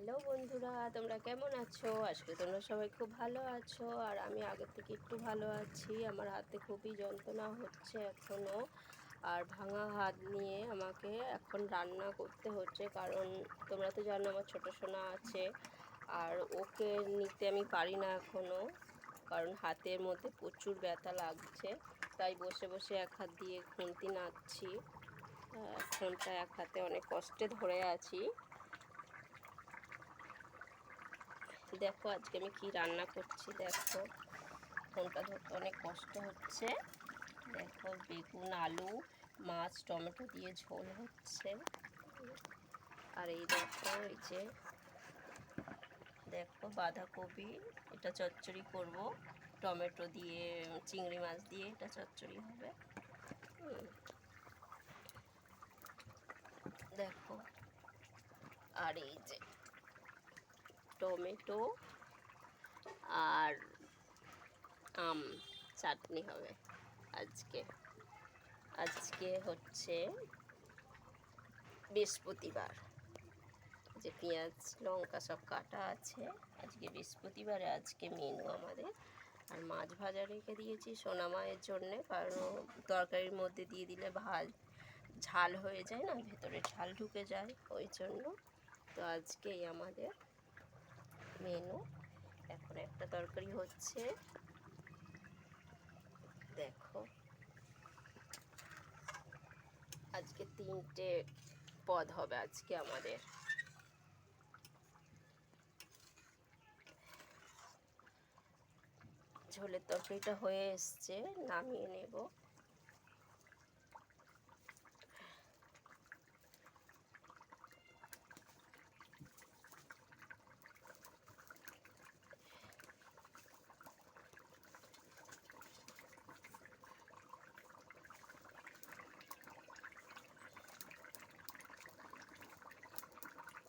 Hello বন্ধুরা, তোমরা কেমন আছো? আজকে তোমরা সবাই খুব ভালো আছো। আর আমি আগের থেকে একটু ভালো আছি। আমার হাতে খুবই যন্ত্রণা হচ্ছে এখনও আর ভাঙা হাত নিয়ে আমাকে এখন রান্না করতে হচ্ছে, কারণ তোমরা তো জানো আমার ছোটো সোনা আছে। আর ওকে নিতে আমি পারি না এখনও কারণ হাতের মধ্যে প্রচুর ব্যথা লাগছে। তাই বসে বসে এক হাত দিয়ে খুন্তি নাচ্ছি ফোনটা এক হাতে অনেক কষ্টে ধরে আছি। দেখো, আজকে আমি কি রান্না করছি, দেখো। ফোনটা ধরতে অনেক কষ্ট হচ্ছে। দেখো, বেগুন, আলু, মাছ, টমেটো দিয়ে ঝোল হচ্ছে। আর এই দেখো, এই যে, দেখো বাঁধাকপি, এটা চচ্চড়ি করব। টমেটো দিয়ে, চিংড়ি মাছ দিয়ে এটা চচ্চড়ি হবে। দেখো, আর এই যে টমেটো আর আম চাটনি হবে আজকে। আজকে হচ্ছে বৃহস্পতিবার। যে পেঁয়াজ, লঙ্কা সব কাটা আছে। আজকে বৃহস্পতিবারে, আজকে মেনু আমাদের। আর মাছ ভাজা রেখে দিয়েছি সোনা মায়ের জন্যে, কারণ তরকারির মধ্যে দিয়ে দিলে ভাজ ঝাল হয়ে যায় না, ভেতরে ঝাল ঢুকে যায়, ওই জন্য। তো আজকেই আমাদের মেনু। এখন একটা তরকারি হচ্ছে। দেখো। আজকে তিনটে পদ হবে আজকে আমাদের। ঝোলের তরকারিটা হয়ে এসছে, নামিয়ে নেব।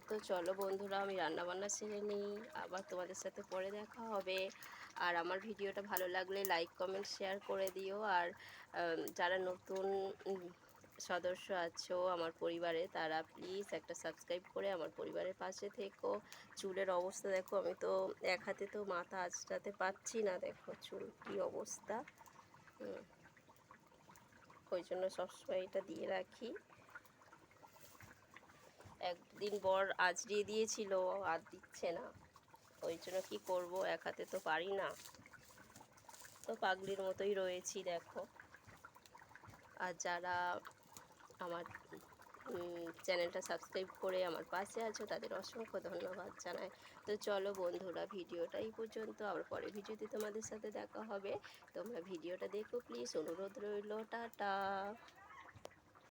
তো চলো বন্ধুরা, আমি রান্নাবান্না সেরে নিই। আবার তোমাদের সাথে পরে দেখা হবে। আর আমার ভিডিওটা ভালো লাগলে লাইক কমেন্ট শেয়ার করে দিও। আর যারা নতুন সদস্য আছো আমার পরিবারে, তারা প্লিজ একটা সাবস্ক্রাইব করে আমার পরিবারের পাশে থেকো। চুলের অবস্থা দেখো, আমি তো এক হাতে তো মাথা আঁচড়াতে পারছি না। দেখো চুল কী অবস্থা। ওই জন্য সবসময় এটা দিয়ে রাখি। একদিন বর আজরিয়ে দিয়েছিল, আর দিচ্ছে না। ওই জন্য কী করব, এক হাতে তো পারি না। তো পাগলির মতোই রয়েছি, দেখো। আর যারা আমার চ্যানেলটা সাবস্ক্রাইব করে আমার পাশে আছো, তাদের অসংখ্য ধন্যবাদ জানাই। তো চলো বন্ধুরা, ভিডিওটা এই পর্যন্ত। আবার পরে ভিডিওতে তোমাদের সাথে দেখা হবে। তোমরা ভিডিওটা দেখো প্লিজ অনুরোধ রইল, টাটা।